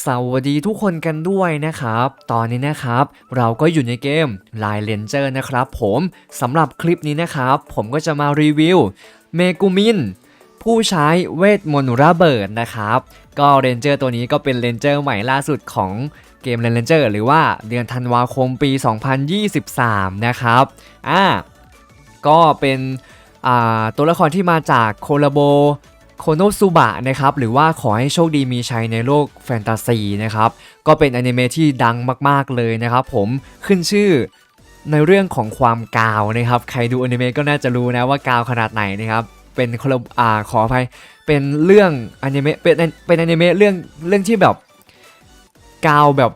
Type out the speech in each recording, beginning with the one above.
สวัสดีทุกคนกันด้วยนะครับ ตอนนี้นะครับ เราก็อยู่ในเกม Line Ranger นะครับผมสำหรับคลิปนี้นะครับ ผมก็จะมารีวิวเมกูมินผู้ใช้เวทมนต์ระเบิดนะครับ ก็เรนเจอร์ตัวนี้ก็เป็นเรนเจอร์ใหม่ล่าสุดของเกม Ranger หรือว่าเดือนธันวาคมปี 2023 นะครับอ่าก็เป็นตัวละครที่มาจากโคลาโบ โคโนซุบะนะครับหรือว่าขอให้โชคดีมีชัยในโลกแฟนตาซีนะครับก็เป็นอนิเมะที่ดังมากๆเลยนะครับผมขึ้นชื่อในเรื่องของความกาวนะครับ ใครดูอนิเมะก็น่าจะรู้นะว่ากาวขนาดไหนนะครับเป็นคนอ่าขออภัยเป็นเรื่องอนิเมะเป็นเป็นอนิเมะเรื่องเรื่องที่แบบกาวแบบ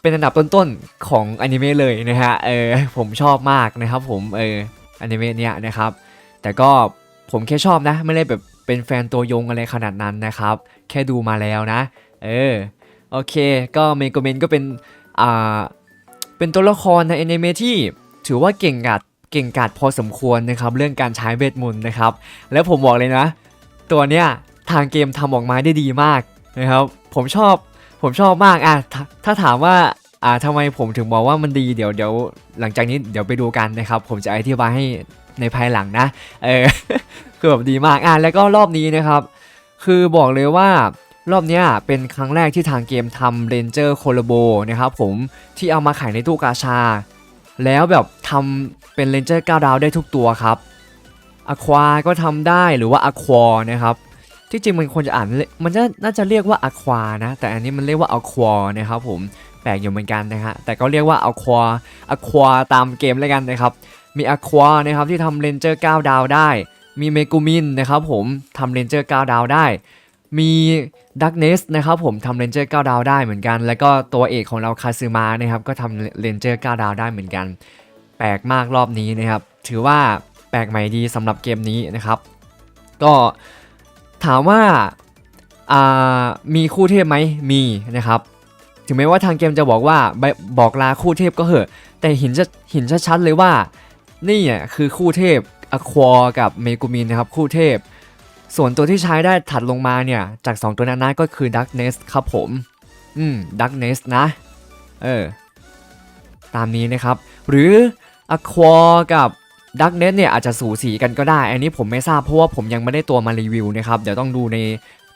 เป็นอันดับต้นๆของอนิเมะเลยนะฮะเออผมชอบมากนะครับผมเอออนิเมะเนี้ยนะครับ แต่ก็ผมแค่ชอบนะไม่ได้แบบ เป็นแฟนตัวยงอะไรขนาดนั้นนะครับ แค่ดูมาแล้วนะ เออ โอเค ก็เมโกเมนก็เป็น อ่า เป็นตัวละครในแอนิเมะที่ถือว่าเก่งกาจเก่งกาจพอสมควรนะครับ เรื่องการใช้เวทมนต์นะครับ แล้วผมบอกเลยนะ ตัวเนี้ยทางเกมทำออกมาได้ดีมากนะครับ ผมชอบ ผมชอบมากอะถถ้าถามว่าอ่าทำไมผมถึงบอกว่ามันดีเดี๋ยวเดี๋ยวหลังจากนี้เดี๋ยวไปดูกันนะครับ ผมจะอธิบายให้ในภายหลังนะ เออ คือแบบดีมากอะแล้วก็รอบนี้นะครับ คือบอกเลยว่ารอบนี้เป็นครั้งแรกที่ทางเกมทำเรนเจอร์โคลโบนะครับผมที่เอามาขายในตู้กาชา แล้วแบบทำเป็นเรนเจอร์9ดาวได้ทุกตัวครับอควาก็ทำได้หรือว่าอควานะครับ ที่จริงมันควรจะอ่านมันจะน่าจะเรียกว่าอควานะ แต่อันนี้มันเรียกว่าอควานะครับผมแปลกอยู่เหมือนกันนะฮะแต่ก็เรียกว่าอควาอควาตามเกมแล้วกันนะครับมีอควานะครับที่ทำเรนเจอร์9ดาวได้ มีเมกูมินนะครับผมทำเรนเจอร์9ดาวได้ มีดักเนสนะครับผมทำเรนเจอร์9ดาวได้เหมือนกัน แล้วก็ตัวเอกของเราคาซึมานะครับก็ทำเรนเจอร์9ดาวได้เหมือนกัน แปลกมากรอบนี้นะครับ ถือว่าแปลกใหม่ดีสำหรับเกมนี้นะครับ ก็ถามว่าามีคู่เทพไหมมีนะครับ ถึงแม้ว่าทางเกมจะบอกว่าบบอกลาคู่เทพก็เหอะ แต่เห็นจะเห็นชัดๆเลยว่านี่คือคู่เทพ อควอกับเมกูมินนะครับคู่เทพ ส่วนตัวที่ใช้ได้ถัดลงมาเนี่ย จาก 2 ตัวนั้นนะก็คือ Darkness ครับผม อืม Darkness นะ เออ ตามนี้นะครับ หรือ Aqua กับ Darkness เนี่ยอาจจะสูสีกันก็ได้ อันนี้ผมไม่ทราบเพราะว่าผมยังไม่ได้ตัวมารีวิวนะครับ เดี๋ยวต้องดูใน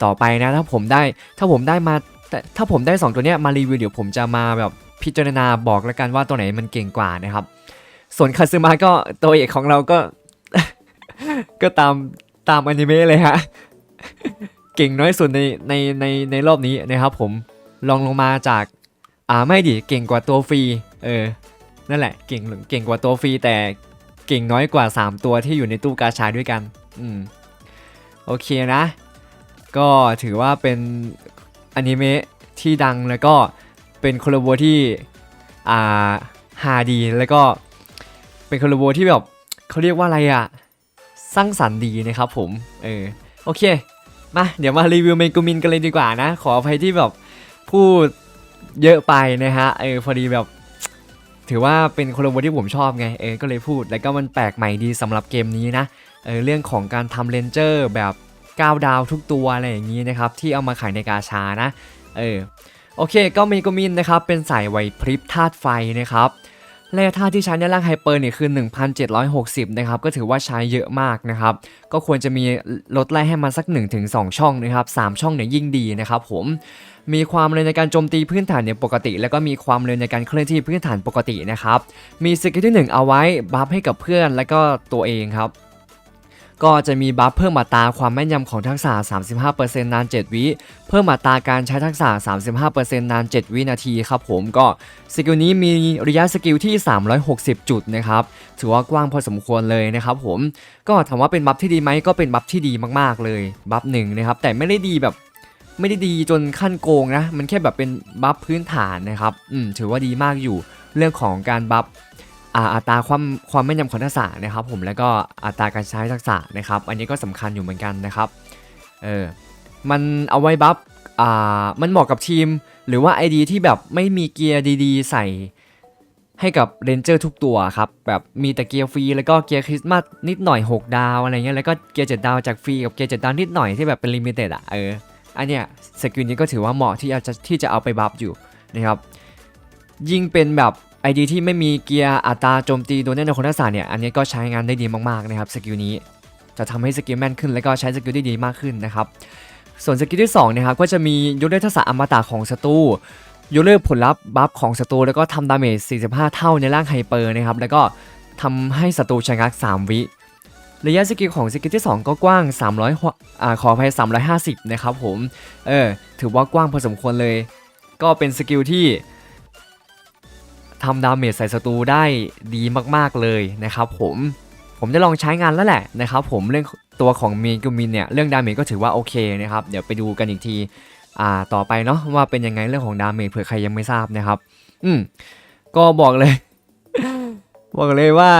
ต่อไปนะ ถ้าผมได้ถ้าผมได้มาแต่ถ้าผมได้ 2 ตัวเนี้ยมารีวิวเดี๋ยวผมจะมาแบบพิจารณาบอกแล้วกันว่าตัวไหนมันเก่งกว่านะครับ ส่วนคาซึมะก็ตัวเอกของเราก็ ก็ตามตามอนิเมะเลยฮะ เก่งน้อยสุดในในในในรอบนี้นะครับผมลองลงมาจากอ่าไม่ดิเก่งกว่าตัวฟรีเออนั่นแหละเก่งเก่งกว่าตัวฟรีแต่เก่งน้อยกว่า 3 ตัวที่อยู่ในตู้กาชาด้วยกันอืมโอเคนะ ก็ถือว่าเป็นอนิเมะที่ดังแล้วก็เป็นโคลาโบที่อ่าฮาดีแล้วก็เป็นโคลาโบที่แบบเขาเรียกว่าอะไรอะ สร้างสรรค์ดีนะครับผมเออโอเคมาเดี๋ยวมารีวิวเมกูมินกันเลยดีกว่านะ ขออภัยที่แบบพูดเยอะไปนะฮะเออพอดีแบบ ถือว่าเป็นโคลาโบที่ผมชอบไงเออก็เลยพูดแล้วก็มันแปลกใหม่ดีสำหรับเกมนี้นะเออเรื่องของการทำเรนเจอร์แบบ9ดาวทุกตัวอะไรอย่างนี้นะครับที่เอามาขายในกาชานะเออโอเคก็เมกูมินนะครับเป็นสายไวพริบธาตุไฟนะครับ แร่ธาตุที่ใช้ในร่างไฮเปอร์เนี่ยคือ 1760 นะครับ ก็ถือว่าใช้เยอะมากนะครับ ก็ควรจะมีลดไล่ให้มันสัก 1-2 ช่องนะครับ 3 ช่องเนี่ยยิ่งดีนะครับผมมีความเร็วในการโจมตีพื้นฐานเนี่ยปกติ แล้วก็มีความเร็วในการเคลื่อนที่พื้นฐานปกตินะครับ มีสกิลที่ 1 เอาไว้บัฟให้กับเพื่อน แล้วก็ตัวเองครับ ก็จะมีบัฟเพิ่มอัตาความแม่นยำของทักษะ 35%นาน 7 วิ เพิ่มอัตาการใช้ทักษะ 35%นาน 7 วินาทีครับผมก็สกิลนี้มีระยะสกิลที่ 360 จุดนะครับถือว่ากว้างพอสมควรเลยนะครับผมก็ถามว่าเป็นบัฟที่ดีไหมก็เป็นบัฟที่ดีมากๆเลยบัฟหนึ่งนะครับแต่ไม่ได้ดีแบบไม่ได้ดีจนขั้นโกงนะ มันแค่แบบเป็นบัฟพื้นฐานนะครับ อืม ถือว่าดีมากอยู่ เรื่องของการบัฟ อ่าอัตราความความแม่นยำของทักษะนะครับผมแล้วก็อัตราการใช้ทักษะนะครับ อันนี้ก็สำคัญอยู่เหมือนกันนะครับเออมันเอาไว้บัฟอ่ามันเหมาะกับทีม หรือว่า ID ที่แบบไม่มีเกียร์ดีๆ ใส่ให้กับเรนเจอร์ทุกตัวครับแบบมีแต่เกียร์ฟรีแล้วก็เกียร์คริสต์มาสนิดหน่อย 6 ดาวอะไรเงี้ยแล้วก็เกียร์7ดาวจากฟรีกับเกียร์7ดาวนิดหน่อยที่แบบเป็นลิมิเต็ดอะเอออันเนี้ยสกิลนี้ก็ถือว่าเหมาะที่จะที่จะเอาไปบัฟอยู่นะครับ ยิ่งเป็นแบบ ไอดีที่ไม่มีเกียร์อัตราโจมตีโดนแน่นอนคนทักษะเนี่ยอันนี้ก็ใช้งานได้ดีมากๆนะครับสกิลนี้จะทำให้สกิลแม่นขึ้นแล้วก็ใช้สกิลได้ดีมากขึ้นนะครับส่วนสกิลที่2นะครับก็จะมียกเลิกทักษะอมตะของศัตรูยกเลิกผลลัพธ์บัฟของศัตรูแล้วก็ทำดาเมจ 45 เท่าในร่างไฮเปอร์นะครับแล้วก็ทำให้ศัตรูชะงัก 3 วิระยะสกิลของสกิลที่ 2 ก็กว้าง 300อ่าขออภัย350 นะครับผม เออ ถือว่ากว้างพอสมควรเลย ก็เป็นสกิลที่ ทำดาเมจใส่ศัตรูได้ดีมากๆเลยนะครับผมผมได้ลองใช้งานแล้วแหละนะครับผมเรื่องตัวของเมกูมินเนี่ยเรื่องดาเมจก็ถือว่าโอเคนะครับเดี๋ยวไปดูกันอีกทีอ่าต่อไปเนาะว่าเป็นยังไงเรื่องของดาเมจเผื่อใครยังไม่ทราบนะครับ อืมก็บอกเลย บอกเลยว่า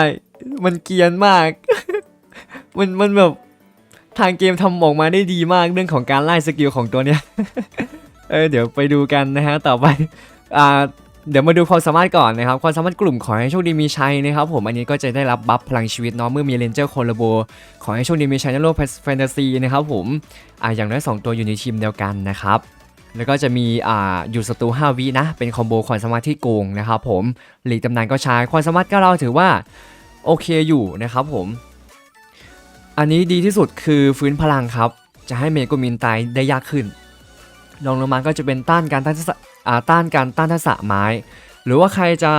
มันเกียนมาก มันมันแบบทางเกมทำออกมาได้ดีมากเรื่องของการไล่สกิลของตัวเนี้ยเออเดี๋ยวไปดูกันนะฮะต่อไปอ่า เดี๋ยวมาดูความสามารถก่อนนะครับ ความสามารถกลุ่มขอให้โชคดีมีชัยนะครับผมอันนี้ก็จะได้รับบัฟพลังชีวิตเนาะเมื่อมีเรนเจอร์โคลโบขอให้โชคดีมีชัยในโลกแฟนตาซีนะครับผมอ่าอย่างน้อย2ตัวอยู่ในทีมเดียวกันนะครับแล้วก็จะมีอ่าอยู่ศัตรู5วินะ เป็นคอมโบความสามารถที่โกงนะครับผมหลีกตำนานก็ใช้ความสามารถก็เราถือว่าโอเคอยู่นะครับผม อันนี้ดีที่สุดคือฟื้นพลังครับ จะให้เมโกมินตายได้ยากขึ้น รองลงมาก็จะเป็นต้านการต้านทักษะอ่าต้านการต้านทักษะไม้ หรือว่าใครจะ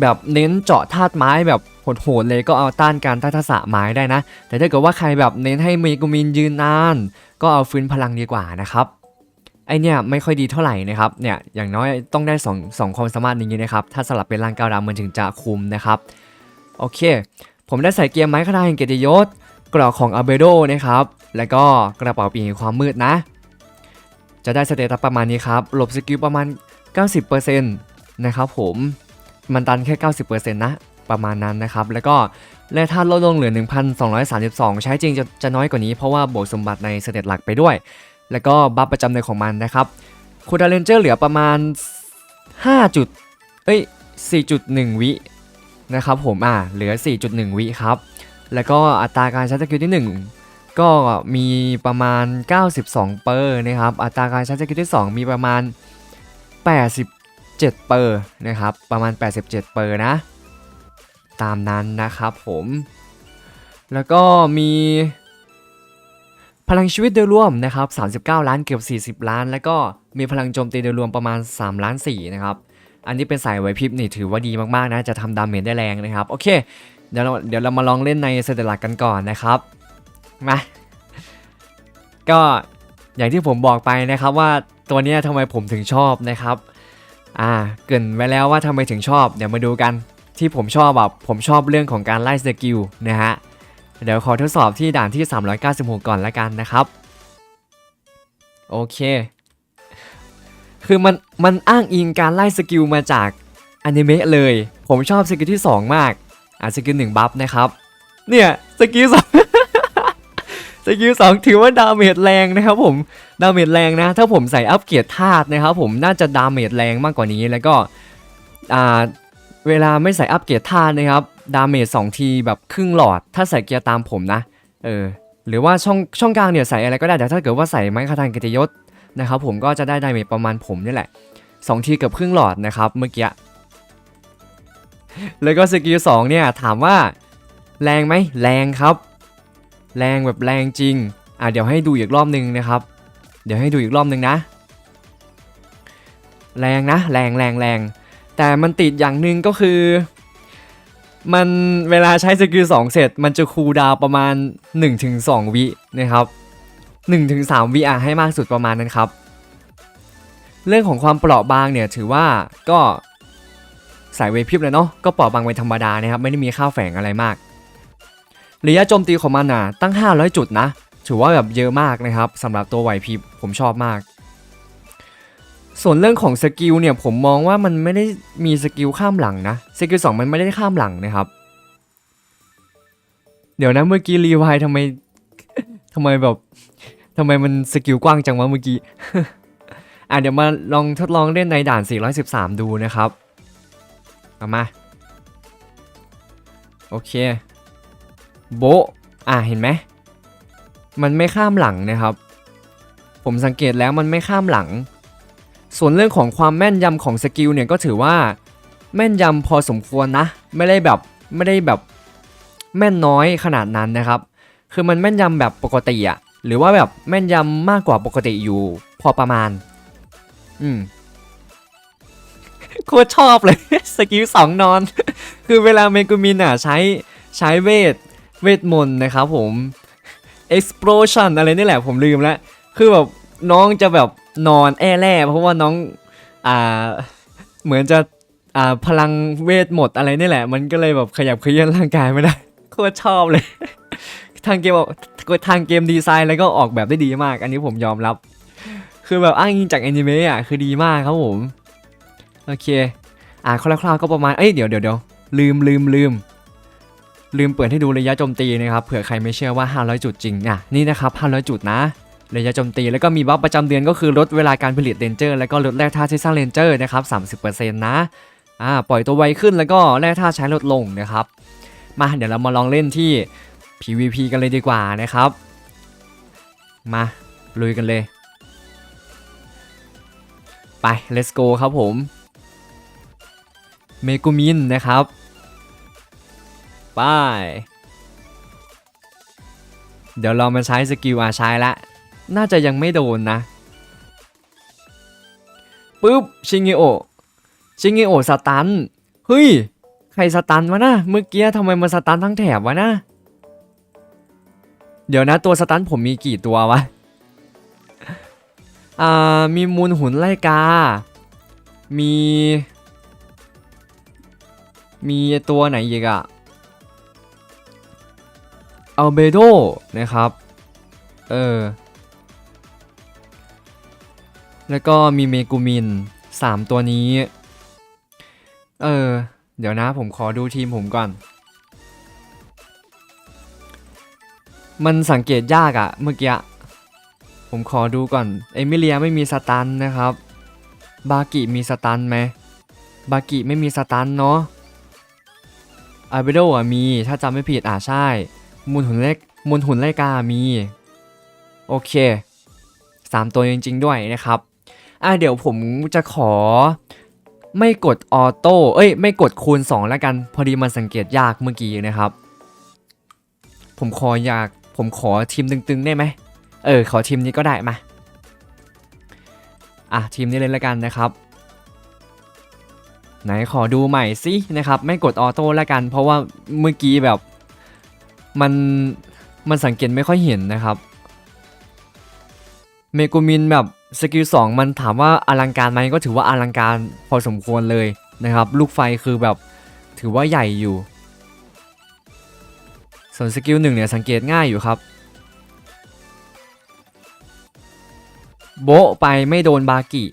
แบบเน้นเจาะธาตุไม้แบบโหดๆเลยก็เอาต้านการต้านทักษะไม้ได้นะ แต่ถ้าเกิดว่าใครแบบเน้นให้เมโกมินยืนนาน ก็เอาฟื้นพลังดีกว่านะครับไอเนี่ยไม่ค่อยดีเท่าไหร่นะครับเนี่ยอย่างน้อยต้องได้2 2ความสามารถอย่างนี้นะครับถ้าสลับเป็นร่างก้าวดำมันถึงจะคุมนะครับโอเค ผมได้ใส่เกียร์ไม้คาถาแห่งเกียรติยศกรอกของอาเบโดนะครับแล้วก็กระเป๋าปีกความมืดนะ จะได้สเตตัสประมาณนี้ครับหลบสกิลประมาณ 90%นะครับผมมันตันแค่ 90%นะประมาณนั้นนะครับ แล้วก็แร่ธาตุลดลงเหลือ 1,232 ใช้จริงจะจะน้อยกว่านี้เพราะว่าบวกสมบัติในสเตตหลักไปด้วย แล้วก็บัฟประจำในของมันนะครับคูดาเลนเจอร์เหลือประมาณ 5 จุด เอ้ย 4.1 วินะครับผมอ่าเหลือ 4.1 วิครับ แล้วก็อัตราการใช้สกิลที่ 1 ก็มีประมาณ 92 เปอร์นะครับ อัตราการใช้สกิลที่ 2 มีประมาณ 87 เปอร์นะครับ ประมาณ 87 เปอร์นะ ตามนั้นนะครับผม แล้วก็มีพลังชีวิตโดยรวมนะครับ 39 ล้านเกือบ 40 ล้าน แล้วก็มีพลังโจมตีโดยรวมประมาณ 3 ล้าน4นะครับ อันนี้เป็นสายไหวพริบนี่ถือว่าดีมากๆนะ จะทำดาเมจได้แรงนะครับ โอเค เดี๋ยวเราเดี๋ยวเรามาลองเล่นในเตตหลักกันก่อนนะครับ มา ก็อย่างที่ผมบอกไปนะครับว่าตัวนี้ทำไมผมถึงชอบนะครับ อ่า เกินไว้แล้วว่าทำไมถึงชอบ เดี๋ยวมาดูกันที่ผมชอบแบบผมชอบเรื่องของการไล่สกิลนะฮะ เดี๋ยวขอทดสอบที่ด่านที่ 396 ก่อนละกันนะครับ โอเค คือมันมันอ้างอิงการไล่สกิลมาจากอนิเมะเลย ผมชอบสกิลที่ 2 มาก อะสกิล1บัฟนะครับ เนี่ยสกิลสอง สกิลสองถือว่าดาเมจแรงนะครับผมดาเมจแรงนะ ถ้าผมใส่อัปเกียรดธาตุนะครับผมน่าจะดาเมจแรงมากกว่านี้แล้วก็อ่าเวลาไม่ใส่อัปเกียรดธาตุนะครับดาเมจ2ทีแบบครึ่งหลอด ถ้าใส่เกียร์ตามผมนะเออหรือว่าช่องช่องกลางเนี่ยใส่อะไรก็ได้แต่ถ้าเกิดว่าใส่ไม้คาทานกิตยศนะครับผมก็จะได้ดาเมจประมาณผมนี่แหละ2ทีเกับครึ่งหลอดนะครับเมื่อกี้แล้วก็สกิล2เนี่ยถามว่าแรงไหมแรงครับ แรงแบบแรงจริง อะเดี๋ยวให้ดูอีกรอบนึงนะครับ เดี๋ยวให้ดูอีกรอบนึงนะ แรงนะ แรงแรงแรง แต่มันติดอย่างหนึ่งก็คือ มันเวลาใช้สกิล2เสร็จ มันจะคูลดาวประมาณ 1-2 วินะครับ 1-3 วิอะให้มากสุดประมาณนั้นครับ เรื่องของความเปราะบางเนี่ยถือว่าก็สายเวพิบเลยเนาะก็เปราะบางเป็นธรรมดานะครับ ไม่ได้มีค่าวแฝงอะไรมาก ระยะโจมตีของมันน่ะตั้ง 500 จุดนะ ถือว่าแบบเยอะมากนะครับสำหรับตัวไหวพริบผมชอบมาก ส่วนเรื่องของสกิลเนี่ยผมมองว่ามันไม่ได้มีสกิลข้ามหลังนะสกิลสองมันไม่ได้ข้ามหลังนะครับ เดี๋ยวนะเมื่อกี้รีไวท์ทำไมทำไมแบบทำไมมันสกิลกว้างจังวะเมื่อกี้อะเดี๋ยวมาลองทดลองเล่นในด่าน 413 ดูนะครับ เอามา โอเค โบอะเห็นไหมมันไม่ข้ามหลังนะครับ ผมสังเกตแล้วมันไม่ข้ามหลัง ส่วนเรื่องของความแม่นยำของสกิลเนี่ยก็ถือว่าแม่นยำพอสมควรนะ ไม่ได้แบบไม่ได้แบบแม่นน้อยขนาดนั้นนะครับ คือมันแม่นยำแบบปกติอะหรือว่าแบบแม่นยำมากกว่าปกติอยู่พอประมาณ อืมโคตรชอบเลย สกิลสองนอน คือเวลาเมกุมินอะใช้ใช้เวท เวทมนต์นะครับผม explosion อะไรนี่แหละผมลืมแล้ว คือแบบน้องจะแบบนอนแอ่แร่เพราะว่าน้องอ่าเหมือนจะอ่าพลังเวทหมดอะไรนี่แหละ มันก็เลยแบบขยับเขยื้อนร่างกายไม่ได้โคตรชอบเลย ทางเกมบอกทางเกมดีไซน์แล้วก็ออกแบบได้ดีมาก อันนี้ผมยอมรับ คือแบบอ้างอิงจากแอนิเมะอะคือดีมากครับผม โอเค อ่าคร่าวๆก็ประมาณ เอ้ยเดี๋ยวเดี๋ยวเดี๋ยวลืมลืมลืม ลืมเปิดให้ดูระยะโจมตีนะครับเผื่อใครไม่เชื่อว่า 500 จุดจริงอะนี่นะครับ500 จุดนะระยะโจมตีแล้วก็มีบัฟประจำเดือนก็คือลดเวลาการผลิตเรนเจอร์แล้วก็ลดแร่ธาตุที่สร้างเรนเจอร์นะครับ30%นะอ่าปล่อยตัวไวขึ้นแล้วก็แร่ธาตุใช้ลดลงนะครับ มาเดี๋ยวเรามาลองเล่นที่ PVP กันเลยดีกว่านะครับ มาลุยกันเลย ไป let's go ครับผมเมกุมินนะครับ ไปเดี๋ยวเรามาใช้สกิลอาใช้ละ น่าจะยังไม่โดนนะปุ๊บชิงเงโอชิงเงโอสตันเฮ้ยใครสตันวะนะเมื่อกี้ทำไมมันสตันทั้งแถบวะนะ เดี๋ยวนะตัวสตันผมมีกี่ตัววะอ่ามีมูลหุ่นไล่กา มี มีตัวไหนอีกอะ อัลเบโดนะครับ เออ แล้วก็มีเมกูมิน 3 ตัวนี้ เออ เดี๋ยวนะผมขอดูทีมผมก่อน มันสังเกตยากอะเมื่อกี้ ผมขอดูก่อน เอมิเลียไม่มีสตันนะครับ บากิมีสตันไหม บากิไม่มีสตันเนาะอาเบโดอะมีถ้าจำไม่ผิดอะใช่ มูลหุ่นเล็กมูลหุ่นไลกามี โอเค 3 ตัวจริง ๆ ด้วยนะครับอะเดี๋ยวผมจะขอไม่กดออโต้เอ้ย ไม่กดคูณ 2 แล้วกัน พอดีมันสังเกตยากเมื่อกี้นะครับ ผมขออยากผมขอทีมตึงๆได้ไหมเออ ขอทีมนี้ก็ได้มาอะทีมนี้เลยแล้วกันนะครับไหนขอดูใหม่สินะครับ ไม่กดออโต้แล้วกัน เพราะว่าเมื่อกี้แบบ มันมันสังเกตไม่ค่อยเห็นนะครับ เมกูมินแบบสกิล2มันถามว่าอลังการไหมก็ถือว่าอลังการพอสมควรเลยนะครับ ลูกไฟคือแบบถือว่าใหญ่อยู่ ส่วนสกิลหนึ่งเนี่ยสังเกตง่ายอยู่ครับ โบะไปไม่โดนบากิ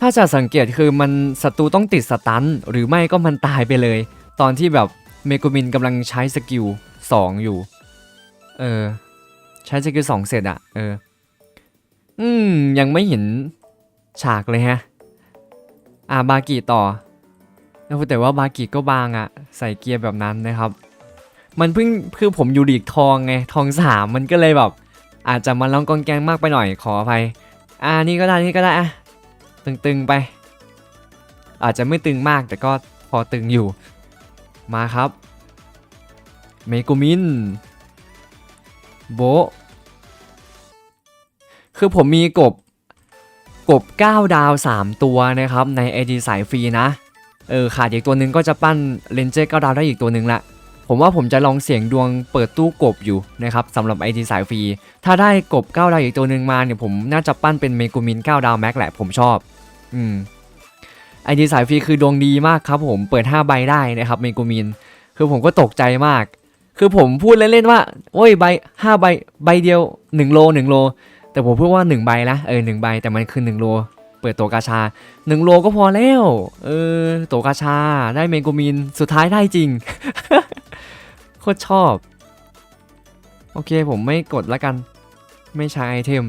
ถ้าจะสังเกตคือมันศัตรูต้องติดสตันหรือไม่ก็มันตายไปเลย ตอนที่แบบ เมกุมินกำลังใช้สกิล2อยู่ เออ ใช้สกิล2เสร็จอะเออ อืม ยังไม่เห็นฉากเลยฮะ อ่าบากิต่อแต่ว่าบากิก็บางอะใส่เกียร์แบบนั้นนะครับ มันเพิ่งคือผมอยู่ลีกทองไง ทองสามมันก็เลยแบบ อาจจะมาลองกองแกงมากไปหน่อยขออภัย อ่านี่ก็ได้นี่ก็ได้อะตึงๆไป อาจจะไม่ตึงมากแต่ก็พอตึงอยู่ มาครับ เมกุมิน โบ คือผมมีกบ กบ 9 ดาว 3 ตัวนะครับใน AD สายฟรีนะ เออขาดอีกตัวหนึ่งก็จะปั้นเลนเจอร์9ดาวได้อีกตัวหนึ่งละ ผมว่าผมจะลองเสี่ยงดวงเปิดตู้กบอยู่นะครับสำหรับ ID สายฟรี ถ้าได้กบ 9 ดาวอีกตัวหนึ่งมาเนี่ยผมน่าจะปั้นเป็นเมกูมิน 9 ดาวแม็กแหละผมชอบ อืม ID สายฟรีคือดวงดีมากครับผมเปิด 5 ใบได้นะครับเมกูมิน คือผมก็ตกใจมาก คือผมพูดเล่นๆว่า โอ้ยใบ5ใบใบเดียว 1 โล 1 โล แต่ผมพูดว่า 1 ใบนะเออ1ใบแต่มันคือ 1 โล เปิดตัวกาชา 1 โลก็พอแล้วเออตัวกาชาได้เมกูมินสุดท้ายได้จริงโคตรชอบ โอเคผมไม่กดล้วกัน ไม่ใช้ไอเทม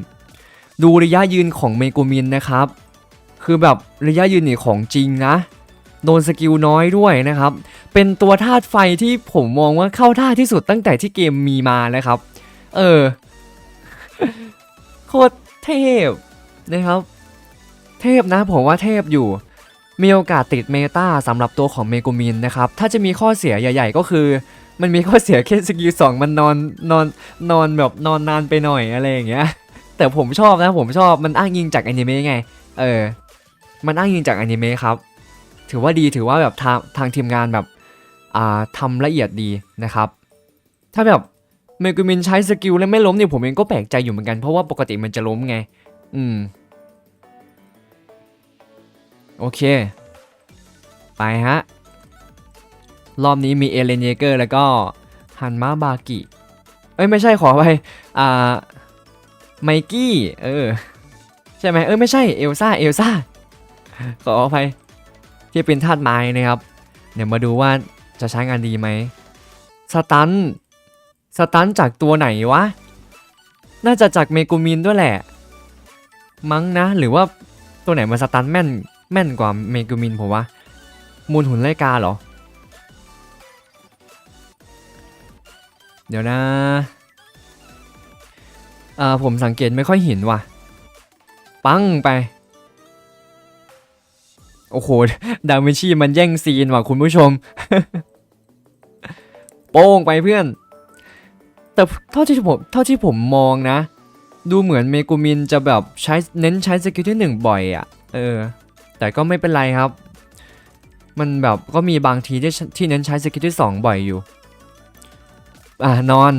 ดูระยะยืนของเมกูมินนะครับ คือแบบระยะยืนนี่ของจริงนะโดนสกิลน้อยด้วยนะครับ เป็นตัวธาตุไฟที่ผมมองว่าเข้าท่าที่สุดตั้งแต่ที่เกมมีมานะครับ เออ โคตรเทพนะครับ เทพนะผมว่าเทพอยู่ มีโอกาสติดเมตาสำหรับตัวของเมกูมินนะครับ ถ้าจะมีข้อเสียใหญ่ ๆ ก็คือ มันมีข้อเสียแค่สกิลสองมันนอนนอนนอนแบบนอนนานไปหน่อยอะไรอย่างเงี้ย แต่ผมชอบนะผมชอบมันอ้างอิงจากอนิเมะไง เออ มันอ้างอิงจากอนิเมะครับ ถือว่าดีถือว่าแบบทางทางทีมงานแบบอ่าทำละเอียดดีนะครับ ถ้าแบบเมกูมินใช้สกิลแล้วไม่ล้มเนี่ยผมเองก็แปลกใจอยู่เหมือนกันเพราะว่าปกติมันจะล้มไง อืม โอเค ไปฮะ รอบนี้มีเอเลนเยเกอร์แล้วก็ฮันมาบากิ เอ้ยไม่ใช่ขอไปอ่าไมกี้ เออ ใช่ไหมเออไม่ใช่เอลซ่าเอลซ่า ขออภัยที่เป็นธาตุไม้นะครับ เดี๋ยวมาดูว่าจะใช้งานดีไหมสตันสตันจากตัวไหนวะ น่าจะจากเมกูมินด้วยแหละ มั้งนะ หรือว่าตัวไหนมาสตันแม่นแม่นกว่าเมกูมินผมว่ามูลหุ่นไลกาเหรอ เดี๋ยวนะอ่าผมสังเกตไม่ค่อยเห็นว่ะ ปังไป โอ้โหดาวินชีมันแย่งซีนว่ะคุณผู้ชม โป้งไปเพื่อน แต่เท่าที่ผมเท่าที่ผมมองนะ ดูเหมือนเมกูมินจะแบบใช้เน้นใช้สกิลที่หนึ่งบ่อยอะ่ะ เออ แต่ก็ไม่เป็นไรครับ มันแบบก็มีบางทีที่ที่เน้นใช้สกิลที่2บ่อยอยู่ อ่านอน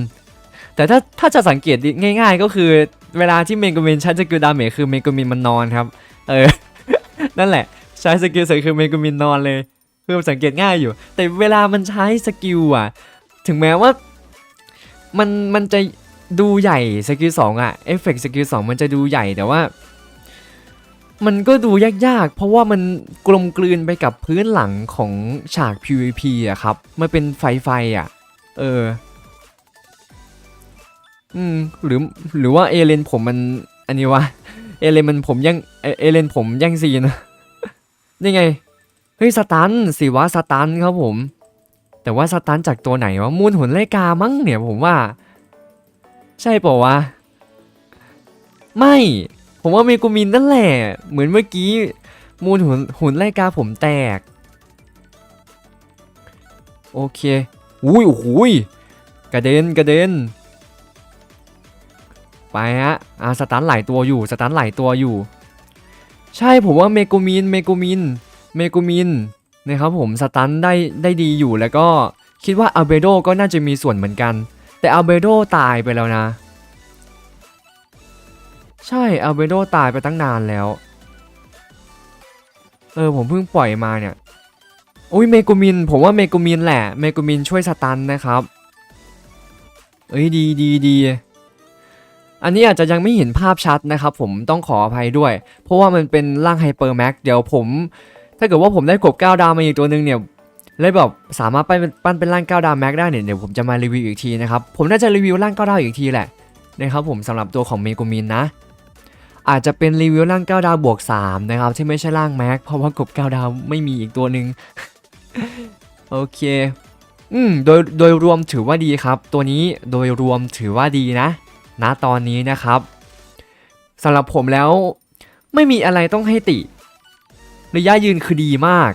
แต่ถ้าถ้าจะสังเกตง่าย ๆ ก็คือเวลาที่เมก u มินใช้สกิลดาเมจคือเมก u มินมันนอนครับ เออ นั่นแหละ ช้สกิลเสร็จคือเมก u มินนอนเลยคือสังเกตง่ายอยู่ แต่เวลามันใช้สกิลอะ ถึงแม้ว่ามันมันจะดูใหญ่สกิลสองอะเอฟเฟกต์สกิลสองมันจะดูใหญ่แต่ว่า มันก็ดูยากๆ เพราะว่ามันกลมกลืนไปกับพื้นหลังของฉาก PVP อะครับมันเป็นไฟไฟอะเออ อืมหรือหรือว่าเอเลนผมมันอันนี้วะเอเลนมันผมยังเอเลนผมยังซีนะ นี่ไง เฮ้ยสตันสิวะสตันครับผม แต่ว่าสตันจากตัวไหนวะมูลหุ่นไลกามั้งเนี่ยผมว่า ใช่ป่าวะ ไม่ ผมว่าเมกูมินนั่นแหละ เหมือนเมื่อกี้ มูลหุ่นหุ่นไลกาผมแตก โอเค อุ้ยโอ้ยกระเด็นกระเด็นไปฮะอ่าสตันหลายตัวอยู่ สตันหลายตัวอยู่ ใช่ผมว่าเมกูมินเมกูมินเมกูมินนะครับผมสตันได้ได้ดีอยู่แล้วก็คิดว่าอัลเบโดก็น่าจะมีส่วนเหมือนกัน แต่อัลเบโดตายไปแล้วนะ ใช่อัลเบโดตายไปตั้งนานแล้วเออผมเพิ่งปล่อยมาเนี่ยอุ้ยเมกูมิน ผมว่าเมกูมินแหละเมกูมินช่วยสตันนะครับ เอ้ยดีดีดี อันนี้อาจจะยังไม่เห็นภาพชัดนะครับผมต้องขออภัยด้วย เพราะว่ามันเป็นร่างไฮเปอร์แม็กเดี๋ยวผม ถ้าเกิดว่าผมได้กบ9ดาวมาอีกตัวหนึ่งเนี่ยแล้วแบบสามารถปั้นเป็นปั้นเป็นร่าง9ดาวแม็กได้เนี่ยเดี๋ยวผมจะมารีวิวอีกทีนะครับผมน่าจะรีวิวร่าง9ดาวอีกทีแหละนะครับผมสำหรับตัวของเมกูมินนะ อาจจะเป็นรีวิวร่าง9ดาวบวก3นะครับที่ไม่ใช่ร่างแม็กเพราะว่ากบ9ดาวไม่มีอีกตัวหนึ่งโอเคอืมโดยโดยรวมถือว่าดีครับ ตัวนี้โดยรวมถือว่าดีนะ ณตอนนี้นะครับสำหรับผมแล้วไม่มีอะไรต้องให้ติ ระยะยืนคือดีมาก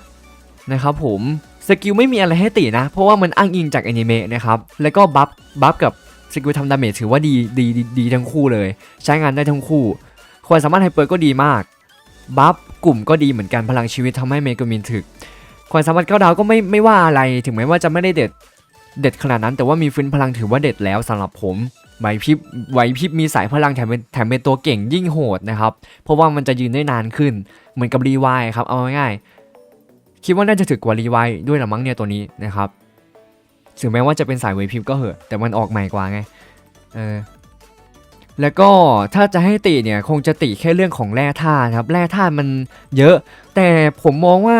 นะครับผมสกิลไม่มีอะไรให้ตินะ เพราะว่ามันอ้างอิงจากอนิเมะนะครับ แล้วก็บัฟบัฟกับสกิลทำดาเมจถือว่าดีดีดีดีทั้งคู่เลย ใช้งานได้ทั้งคู่ ความสามารถไฮเปอร์ก็ดีมาก บัฟกลุ่มก็ดีเหมือนกันพลังชีวิตทำให้เมกามินถึก ความสามารถเก้าดาวก็ไม่ไม่ว่าอะไร ถึงแม้ว่าจะไม่ได้เด็ดเด็ดขนาดนั้น แต่ว่ามีฟื้นพลังถือว่าเด็ดแล้วสำหรับผม ไหวพริบไหวพริบมีสายพลังแถมเป็นแถมเป็นตัวเก่งยิ่งโหดนะครับ เพราะว่ามันจะยืนได้นานขึ้น เหมือนกับรีไวายครับ เอาง่ายๆคิดว่าน่าจะถึกกว่ารีไวายด้วยละมั้งเนี่ยตัวนี้นะครับ ถึงแม้ว่าจะเป็นสายไหวพริบก็เหอะ แต่มันออกใหม่กว่าไง เออ แล้วก็ถ้าจะให้ติเนี่ยคงจะติแค่เรื่องของแร่ธาตุครับ แร่ธาตุมันเยอะ แต่ผมมองว่า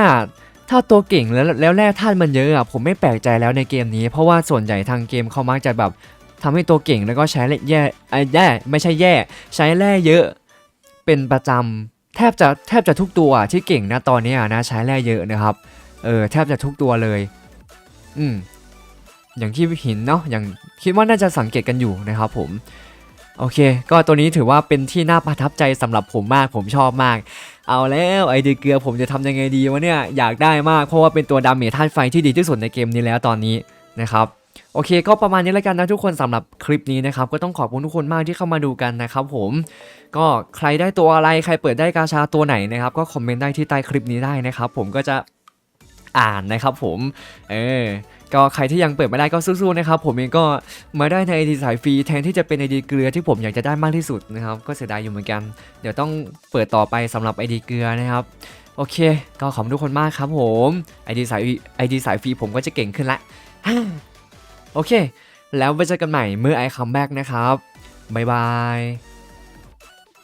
ถ้าตัวเก่งแล้วแล้วแร่ธาตุมันเยอะอะผมไม่แปลกใจแล้วในเกมนี้ เพราะว่าส่วนใหญ่ทางเกมเขามักจะแบบ ทำให้ตัวเก่งแล้วก็ใช้แร่ไอ้แย่ไม่ใช่แย่ ใช้แร่เยอะเป็นประจำแทบจะแทบจะทุกตัวที่เก่งนะตอนนี้นะใช้แร่เยอะนะครับเออแทบจะทุกตัวเลย อืมอย่างที่เห็นเนาะอย่างคิดว่าน่าจะสังเกตกันอยู่นะครับผมโอเค ก็ตัวนี้ถือว่าเป็นที่น่าประทับใจสำหรับผมมากผมชอบมาก เอาแล้วไอเดียเกลือผมจะทำยังไงดีวะเนี่ยอยากได้มากเพราะว่าเป็นตัวดาเมจธาตุไฟที่ดีที่สุดในเกมนี้แล้วตอนนี้นะครับ โอเคก็ประมาณนี้แล้วกันนะทุกคนสำหรับคลิปนี้นะครับก็ต้องขอบคุณทุกคนมากที่เข้ามาดูกันนะครับผมก็ใครได้ตัวอะไรใครเปิดได้กาชาตัวไหนนะครับก็คอมเมนต์ได้ที่ใต้คลิปนี้ได้นะครับผมก็จะอ่านนะครับผมเออก็ใครที่ยังเปิดไม่ได้ก็สู้ๆนะครับผมเองก็มาได้ในไอดีสายฟรีแทนที่จะเป็นไอดีเกลือที่ผมอยากจะได้มากที่สุดนะครับก็เสียดายอยู่เหมือนกัน เดี๋ยวต้องเปิดต่อไปสำหรับไอดีเกลือนะครับโอเค ก็ขอบคุณทุกคนมากครับผมไอดีสายไอดีสายฟรีผมก็จะเก่งขึ้นละ โอเค แล้วไว้เจอกันใหม่เมื่อไอคัมแบ็กนะครับ บ๊ายบาย